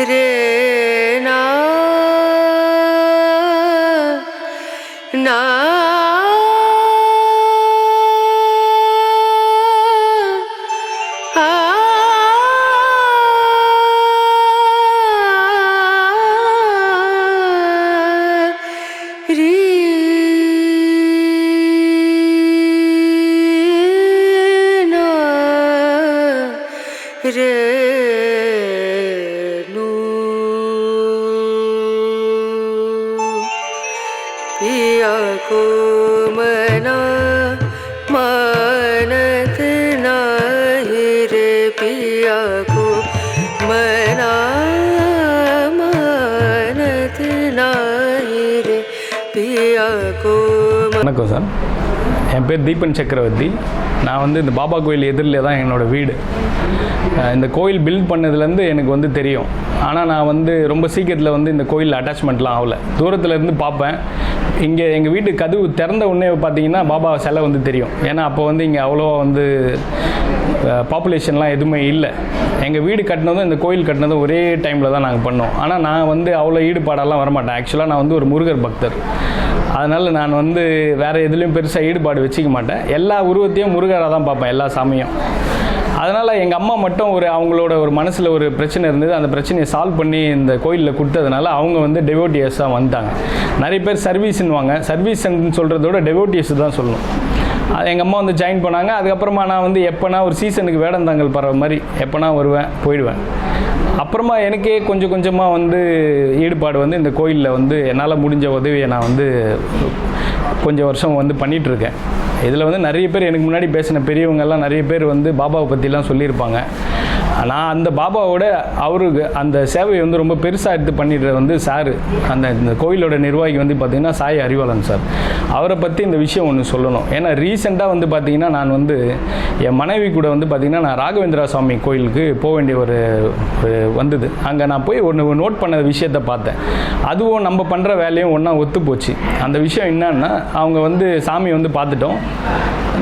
it is. aku வணக்கம் sir. என் பேர் தீபன் சக்கரவர்த்தி. நான் வந்து இந்த பாபா கோயில் எதிரில் தான் என்னோடய வீடு. இந்த கோயில் பில்ட் பண்ணதுலேருந்து எனக்கு வந்து தெரியும். ஆனால் நான் வந்து ரொம்ப சீக்கிரத்தில் வந்து இந்த கோயில் அட்டாச்மெண்ட்லாம் ஆகலை. தூரத்துலேருந்து பார்ப்பேன். இங்கே எங்கள் வீட்டு கதவு திறந்த உடனே பார்த்தீங்கன்னா பாபா சிலை வந்து தெரியும். ஏன்னா அப்போ வந்து இங்கே அவ்வளோவா வந்து பாப்புலேஷன்லாம் எதுவுமே இல்லை. எங்கள் வீடு கட்டினதும் இந்த கோயில் கட்டினதும் ஒரே டைமில் தான் நாங்கள் பண்ணோம். ஆனால் நான் வந்து அவ்வளோ ஈடுபாடெல்லாம் வரமாட்டேன். ஆக்சுவலாக நான் வந்து ஒரு முருகர் பக்தர். அதனால் நான் வந்து வேறு எதுலேயும் பெருசாக ஈடுபாடு வச்சுக்க மாட்டேன். எல்லா உருவத்தையும் முருகராக தான் பார்ப்பேன் எல்லா சாமியும். அதனால் எங்கள் அம்மா மட்டும் ஒரு அவங்களோட ஒரு மனசில் ஒரு பிரச்சனை இருந்தது. அந்த பிரச்சனையை சால்வ் பண்ணி இந்த கோயிலில் கொடுத்ததுனால அவங்க வந்து டெவோட்டியஸாக வந்துட்டாங்க. நிறைய பேர் சர்வீஸ்ன்னுவாங்க சர்வீஸ்ன்னு சொல்கிறத விட டெவோட்டியஸ் தான் சொல்லணும். அது எங்கள் அம்மா வந்து ஜாயின் பண்ணாங்க. அதுக்கப்புறமா நான் வந்து எப்போனா ஒரு சீசனுக்கு வேடந்தாங்கல் பறவை மாதிரி எப்போனா வருவேன் போயிடுவேன். அப்புறமா எனக்கே கொஞ்சம் கொஞ்சமாக வந்து ஈடுபாடு வந்து இந்த கோயிலில் வந்து என்னால் முடிஞ்ச உதவியை நான் வந்து கொஞ்சம் வருஷம் வந்து பண்ணிகிட்ருக்கேன் இதில் வந்து நிறைய பேர் எனக்கு முன்னாடி பேசின பெரியவங்கெல்லாம் நிறைய பேர் வந்து பாபாவை பற்றிலாம் சொல்லியிருப்பாங்க. நான் அந்த பாபாவோட அவருக்கு அந்த சேவையை வந்து ரொம்ப பெருசாக எடுத்து பண்ணிடுறது வந்து சார். அந்த இந்த கோயிலோட நிர்வாகி வந்து பார்த்திங்கன்னா சாய் அறிவாளன் சார். அவரை பற்றி இந்த விஷயம் ஒன்று சொல்லணும். ஏன்னா ரீசெண்டாக வந்து பார்த்திங்கன்னா நான் வந்து என் மனைவி கூட வந்து பார்த்திங்கன்னா நான் ராகவேந்திரா சுவாமி கோயிலுக்கு போக வேண்டிய ஒரு ஒரு வந்தது. அங்கே நான் போய் ஒன்று நோட் பண்ண விஷயத்தை பார்த்தேன். அதுவும் நம்ம பண்ணுற வேலையும் ஒன்றா ஒத்து போச்சு. அந்த விஷயம் என்னன்னா அவங்க வந்து சாமி வந்து பார்த்துட்டோம்.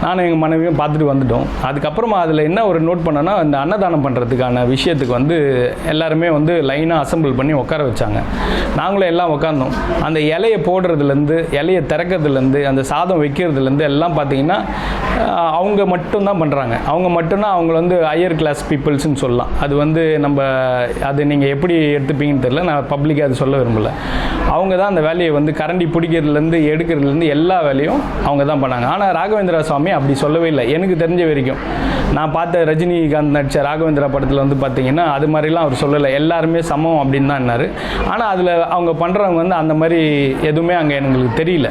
நானும் எங்கள் மனைவியும் பார்த்துட்டு வந்துட்டோம். அதுக்கப்புறமா அதில் என்ன ஒரு நோட் பண்ணோன்னா இந்த அன்னதானம் பண்ணுறதுக்கான விஷயத்துக்கு வந்து எல்லாருமே வந்து லைனாக அசெம்பிள் பண்ணி உட்கார வச்சாங்க. நாங்களும் எல்லாம் உட்காந்தோம் அந்த இலையை போடுறதுலேருந்து இலையை பண்ணுறதுலேருந்து அந்த சாதம் வைக்கிறதுலேருந்து எல்லாம் பார்த்தீங்கன்னா அவங்க மட்டும்தான் பண்ணுறாங்க அவங்க மட்டும்தான் அவங்கள வந்து ஹையர் கிளாஸ் பீப்புள்ஸ்னு சொல்லலாம். அது வந்து நம்ம அது நீங்கள் எப்படி எடுத்துப்பீங்கன்னு தெரியல. நான் பப்ளிக்காக அது சொல்ல விரும்பல. அவங்க தான் அந்த வேலையை வந்து கரண்டி பிடிக்கிறதுலேருந்து எடுக்கிறதுலேருந்து எல்லா வேலையும் அவங்க தான் பண்ணாங்க. ஆனால் ராகவேந்திரா சுவாமி அப்படி சொல்லவே இல்லை. எனக்கு தெரிஞ்ச வரைக்கும். நான் பார்த்த ரஜினிகாந்த் நடித்த ராகவேந்திரா படத்தில் வந்து பார்த்தீங்கன்னா அது மாதிரிலாம் அவர் சொல்லலை. எல்லாருமே சமம் அப்படின்னு தான் என்னாரு. ஆனால் அதில் அவங்க பண்ணுறவங்க வந்து அந்த மாதிரி எதுவுமே அங்கே எங்களுக்கு தெரியல.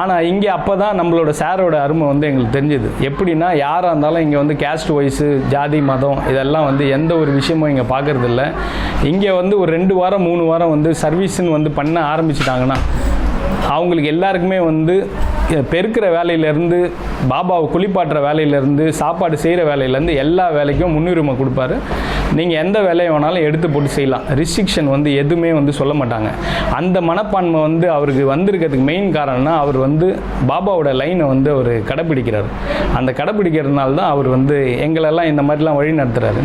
ஆனால் இங்கே அப்போ தான் நம்மளோட சாரோட அருமை வந்து எங்களுக்கு தெரிஞ்சுது. எப்படின்னா யாராக இருந்தாலும் இங்கே வந்து கேஸ்ட் வைஸு ஜாதி மதம் இதெல்லாம் வந்து எந்த ஒரு விஷயமும் இங்கே பார்க்குறதில்ல இங்கே வந்து ஒரு ரெண்டு வாரம் மூணு வாரம் வந்து சர்வீஸுன்னு வந்து பண்ண ஆரம்பிச்சிட்டாங்கன்னா அவங்களுக்கு எல்லாருக்குமே வந்து பெருக்கிற வேலையிலேருந்து பாபாவை குளிப்பாட்டுற வேலையிலேருந்து சாப்பாடு செய்கிற வேலையிலேருந்து எல்லா வேலைக்கும் முன்னுரிமை கொடுப்பாரு. நீங்கள் எந்த வேலையை வேணாலும் எடுத்து போட்டு செய்யலாம். ரிஸ்ட்ரிக்ஷன் வந்து எதுவுமே வந்து சொல்ல மாட்டாங்க. அந்த மனப்பான்மை வந்து அவருக்கு வந்திருக்கிறதுக்கு மெயின் காரணம்னா அவர் வந்து பாபாவோட லைனை வந்து அவர் கடைப்பிடிக்கிறார். அந்த கடைப்பிடிக்கிறதுனால தான் அவர் வந்து எங்களெல்லாம் இந்த மாதிரிலாம் வழி நடத்துகிறாரு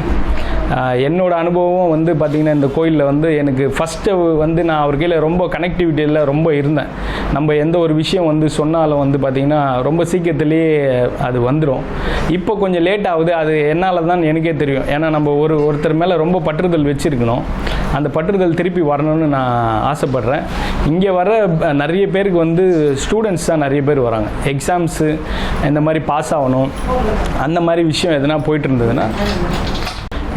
என்னோட அனுபவம் வந்து பார்த்திங்கன்னா இந்த கோயிலில் வந்து எனக்கு ஃபஸ்ட்டு வந்து நான் அவர் கீழே ரொம்ப கனெக்டிவிட்டியில் ரொம்ப இருந்தேன். நம்ம எந்த ஒரு விஷயம் வந்து சொன்னாலும் வந்து பார்த்திங்கன்னா ரொம்ப சீக்கிரத்துலேயே அது வந்துடும் இப்போ கொஞ்சம் லேட் ஆகுது. அது என்னால் தான் எனக்கே தெரியும். ஏன்னா நம்ம ஒரு ஒருத்தர் மேலே ரொம்ப பற்றுதல் வச்சுருக்கணும். அந்த பற்றுதல் திருப்பி வரணும்னு நான் ஆசைப்பட்றேன். இங்கே வர நிறைய பேருக்கு வந்து ஸ்டூடெண்ட்ஸ் தான் நிறைய பேர் வராங்க. எக்ஸாம்ஸு இந்த மாதிரி பாஸ் ஆகணும். அந்த மாதிரி விஷயம் எதுனா போயிட்டு இருந்ததுன்னா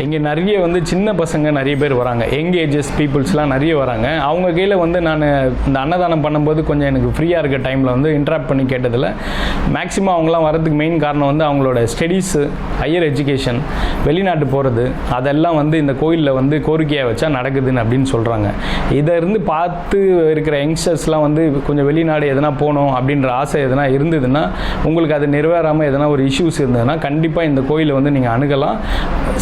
இங்கே நிறைய வந்து சின்ன பசங்க நிறைய பேர் வராங்க. யங் ஏஜஸ் பீப்புள்ஸ்லாம் நிறைய வராங்க. அவங்க கையில் வந்து நான் இந்த அன்னதானம் பண்ணும்போது கொஞ்சம் எனக்கு ஃப்ரீயாக இருக்க டைமில் வந்து இன்ட்ராக்ட் பண்ணி கேட்டதில் மேக்ஸிமம் அவங்களாம் வரதுக்கு மெயின் காரணம் வந்து அவங்களோட ஸ்டடீஸு ஹையர் எஜுகேஷன் வெளிநாட்டு போகிறது அதெல்லாம் வந்து இந்த கோயிலில் வந்து கோரிக்கையாக வச்சா நடக்குதுன்னு அப்படின்னு சொல்கிறாங்க இதை இருந்து பார்த்து இருக்கிற யங்ஸ்டர்ஸ்லாம் வந்து கொஞ்சம் வெளிநாடு எதனா போகணும் அப்படின்ற ஆசை எதனா இருந்ததுன்னா உங்களுக்கு அது நிறைவேறாமல் எதனா ஒரு இஷ்யூஸ் இருந்ததுன்னா கண்டிப்பாக இந்த கோயிலை வந்து நீங்கள் அணுகலாம்.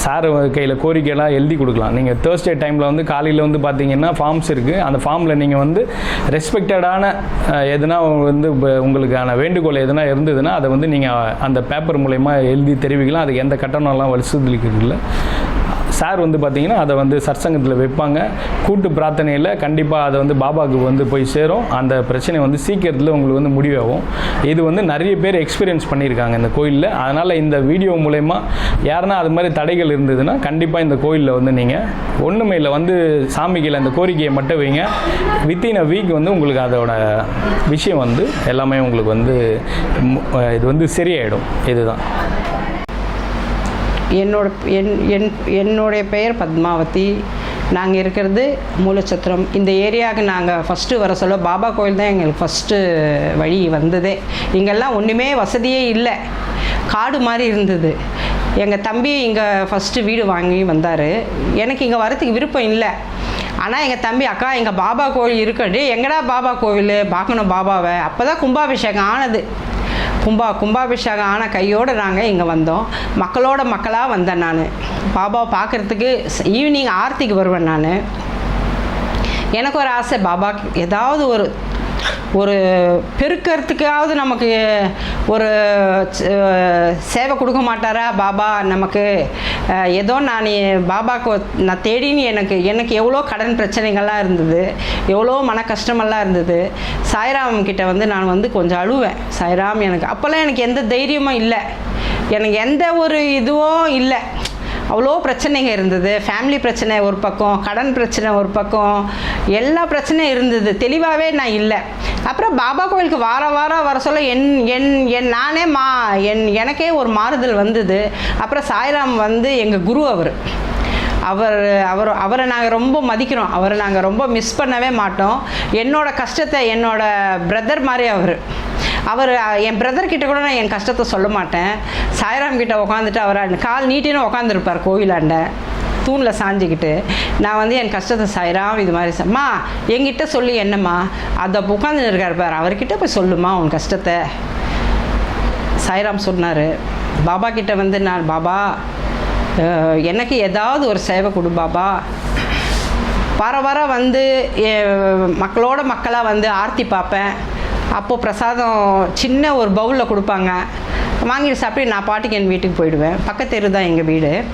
சார் கையில் கோரிக்கையெல்லாம் எழுதி கொடுக்கலாம். நீங்கள் தேர்ஸ்டே டைமில் வந்து காலையில் வந்து பார்த்தீங்கன்னா ஃபார்ம்ஸ் இருக்குது அந்த ஃபார்மில் நீங்கள் வந்து ரெஸ்பெக்டடான எதுனா வந்து உங்களுக்கான வேண்டுகோள் எதுனா இருந்ததுன்னா அதை வந்து நீங்கள் அந்த பேப்பர் மூலயமா எழுதி தெரிவிக்கலாம். அதுக்கு எந்த கட்டணம்லாம் வசூலிக்கிறது இல்லை சார் வந்து பார்த்தீங்கன்னா அதை வந்து சற்சங்கத்தில் வைப்பாங்க. கூட்டு பிரார்த்தனையில் கண்டிப்பாக அதை வந்து பாபாவுக்கு வந்து போய் சேரும். அந்த பிரச்சனை வந்து சீக்கிரத்தில் உங்களுக்கு வந்து முடிவாகும். இது வந்து நிறைய பேர் எக்ஸ்பீரியன்ஸ் பண்ணியிருக்காங்க இந்த கோயிலில். அதனால் இந்த வீடியோ மூலயமா யாருன்னா அது மாதிரி தடைகள் இருந்ததுன்னா கண்டிப்பாக இந்த கோயிலில் வந்து நீங்கள் ஒன்றுமே இல்லை வந்து சாமிக்கு அந்த கோரிக்கையை மட்டும் வைங்க. வித்தின் அ வீக் வந்து உங்களுக்கு அதோட விஷயம் வந்து எல்லாமே உங்களுக்கு வந்து இது வந்து சரியாயிடும். இதுதான். என்னோட என் என் என்னுடைய பெயர் பத்மாவதி. நாங்கள் இருக்கிறது மூலச்சத்திரம். இந்த ஏரியாவுக்கு நாங்கள் ஃபஸ்ட்டு வர சொல்ல பாபா கோயில் தான் எங்களுக்கு ஃபஸ்ட்டு வழி வந்ததே. இங்கெல்லாம் ஒன்றுமே வசதியே இல்லை. காடு மாதிரி இருந்தது. எங்கள் தம்பி இங்கே ஃபஸ்ட்டு வீடு வாங்கி வந்தார். எனக்கு இங்கே வரத்துக்கு விருப்பம் இல்லை. ஆனால் எங்கள் தம்பி அக்கா எங்கள் பாபா கோயில் இருக்கட்டு எங்கடா பாபா கோவில்? பார்க்கணும் பாபாவை. அப்போ தான் கும்பாபிஷேகம் ஆனது. கும்பா கும்பாபிஷேகம் ஆன கையோடு நாங்கள் இங்கே வந்தோம். மக்களோட மக்களாக வந்தேன் நான். பாபாவை பார்க்குறதுக்கு ஈவினிங் ஆர்த்திக்கு வருவேன் நான். எனக்கு ஒரு ஆசை பாபா ஏதாவது ஒரு ஒரு பெருக்கிறதுக்காவது நமக்கு ஒரு சேவை கொடுக்க மாட்டாரா பாபா? நமக்கு ஏதோ நான் பாபாக்கு நான் தேடின்னு எனக்கு எனக்கு எவ்வளோ கடன் பிரச்சனைகள்லாம் இருந்தது எவ்வளோ மன கஷ்டமெல்லாம் இருந்தது. சாய்ராம் கிட்ட வந்து நான் வந்து கொஞ்சம் அழுவேன். சாய்ராம் எனக்கு அப்போல்லாம் எனக்கு எந்த தைரியமும் இல்லை. எனக்கு எந்த ஒரு இதுவும் இல்லை. அவ்வளோ பிரச்சனைங்க இருந்தது. ஃபேமிலி பிரச்சனை ஒரு பக்கம் கடன் பிரச்சனை ஒரு பக்கம் எல்லா பிரச்சனையும் இருந்தது. தெளிவாகவே நான் இல்லை. அப்புறம் பாபா கோயிலுக்கு வார வாரம் வர சொல்ல என் என் என் நானே மா என் எனக்கே ஒரு மாறுதல் வந்தது. அப்புறம் சாய்ராம் வந்து எங்கள் குரு அவர். அவர் அவர் அவரை நாங்கள் ரொம்ப மதிக்கிறோம். அவரை நாங்கள் ரொம்ப மிஸ் பண்ணவே மாட்டோம். என்னோடய கஷ்டத்தை என்னோடய பிரதர் மாதிரி அவர். அவர் என் பிரதர் கிட்ட கூட நான் என் கஷ்டத்தை சொல்ல மாட்டேன். சாய்ராம் கிட்ட உட்காந்துட்டு அவர் கால் நீட்டின்னு உட்காந்துருப்பார் கோயிலாண்ட தூணில் சாஞ்சிக்கிட்டு. நான் வந்து என் கஷ்டத்தை சாய்ராம் இது மாதிரி அம்மா என்கிட்ட சொல்லி என்னம்மா? அதை உட்காந்து இருக்கார் பார். அவர்கிட்ட போய் சொல்லுமா உன் கஷ்டத்தை. சாய்ராம் சொன்னார் பாபா கிட்ட வந்து நான் பாபா எனக்கு ஏதாவது ஒரு சேவை கொடு பாபா. வர வர வந்து மக்களோட மக்களாக வந்து ஆர்த்தி பார்ப்பேன் அப்போது பிரசாதம் சின்ன ஒரு பவுலில் கொடுப்பாங்க. வாங்கிட்டு சாப்பிட்டு நான் பாட்டுக்கு என் வீட்டுக்கு போயிடுவேன். பக்கத்து தெரு தான் எங்கள் வீடு.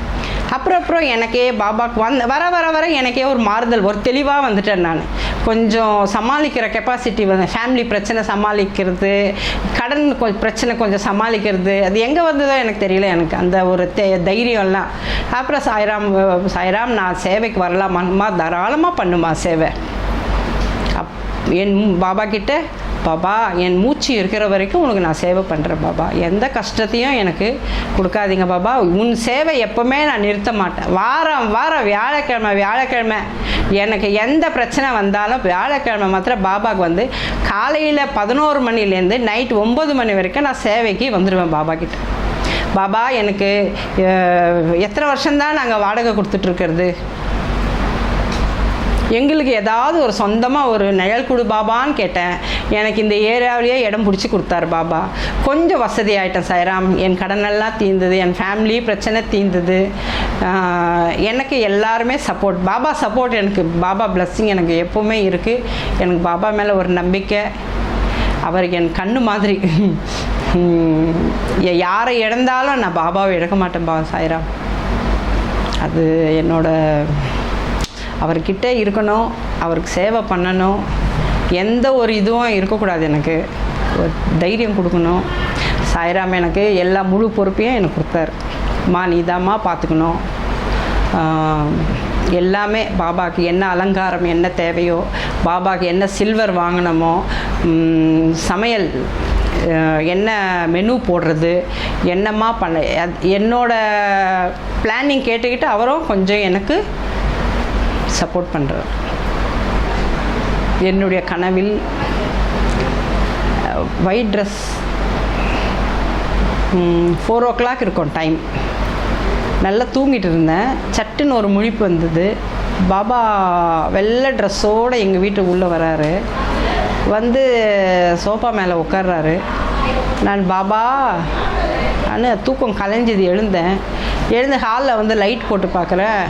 அப்புறம் அப்புறம் எனக்கே பாபாக்கு வந்த வர வர வர எனக்கே ஒரு மாறுதல் ஒரு தெளிவாக வந்துட்டேன் நான். கொஞ்சம் சமாளிக்கிற கெப்பாசிட்டி வந்து ஃபேமிலி பிரச்சனை சமாளிக்கிறது கடன் கொ- பிரச்சனை கொஞ்சம் சமாளிக்கிறது அது எங்கே வந்ததோ எனக்கு தெரியல எனக்கு. அந்த ஒரு தே தைரியம்லாம். அப்புறம் சாய்ராம் சாய்ராம் நான் சேவைக்கு வரலாமா? தாராளமாக பண்ணுமா சேவை. அப் என் பாபா கிட்ட பாபா என் மூச்சு இருக்கிற வரைக்கும் உனக்கு நான் சேவை பண்ணுறேன் பாபா. எந்த கஷ்டத்தையும் எனக்கு கொடுக்காதீங்க பாபா. உன் சேவை எப்போவுமே நான் நிறுத்த மாட்டேன். வாரம் வாரம் வியாழக்கிழமை வியாழக்கிழமை எனக்கு எந்த பிரச்சனை வந்தாலும் வியாழக்கிழமை மாத்திரம் பாபாவுக்கு வந்து காலையில் பதினோரு மணிலேருந்து நைட் ஒம்பது மணி வரைக்கும் நான் சேவைக்கு வந்துடுவேன் பாபா கிட்ட. பாபா எனக்கு எத்தனை வருஷம்தான் நாங்கள் வாடகை கொடுத்துட்ருக்கிறது எங்களுக்கு ஏதாவது ஒரு சொந்தமாக ஒரு நிழல் கொடு பாபான்னு கேட்டேன். எனக்கு இந்த ஏரியாவிலேயே இடம் பிடிச்சி கொடுத்தாரு பாபா. கொஞ்சம் வசதி ஆகிட்டேன் சாய்ராம். என் கடனெல்லாம் தீர்ந்தது என் ஃபேமிலி பிரச்சனை தீர்ந்தது. எனக்கு எல்லாருமே சப்போர்ட் பாபா சப்போர்ட் எனக்கு. பாபா பிளஸ்ஸிங் எனக்கு எப்போவுமே இருக்குது எனக்கு பாபா மேலே ஒரு நம்பிக்கை. அவர் என் கண்ணு மாதிரி. யாரை இழந்தாலும் நான் பாபாவை இழக்க மாட்டேன் பா சாய்ராம். அது என்னோட அவர்கிட்ட இருக்கணும் அவருக்கு சேவை பண்ணணும். எந்த ஒரு இதுவும் இருக்கக்கூடாது எனக்கு. ஒரு தைரியம் கொடுக்கணும். சாய்ராம் எனக்கு எல்லா முழு பொறுப்பையும் எனக்கு கொடுத்தாரு. மா நீதாம்மா பார்த்துக்கணும். எல்லாமே பாபாவுக்கு என்ன அலங்காரம் என்ன தேவையோ பாபாவுக்கு என்ன சில்வர் வாங்கினமோ சமையல் என்ன மெனு போடுறது என்னம்மா பண்ண என்னோட பிளானிங் கேட்டுக்கிட்டு அவரும் கொஞ்சம் எனக்கு சப்போர்ட் பண்ணுறார் என்னுடைய கனவில் white dress four o'clock இருக்கும் டைம் நல்லா தூங்கிட்டு இருந்தேன். சட்டுன்னு ஒரு முழிப்பு வந்தது. பாபா வெள்ளை ட்ரெஸ்ஸோடு எங்கள் வீட்டுக்கு உள்ளே வராரு. வந்து சோஃபா மேலே உட்கார்றாரு நான் பாபா அனு தூக்கம் கலைஞ்சது எழுந்தேன். எழுந்து ஹாலில் வந்து லைட் போட்டு பார்க்குறேன்.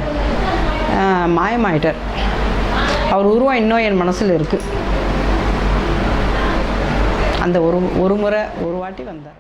மாயமாயிட்டார். அவர் உருவம் இன்னும் என் மனசில் இருக்குது அந்த ஒரு ஒரு முறை ஒரு வாட்டி வந்தார்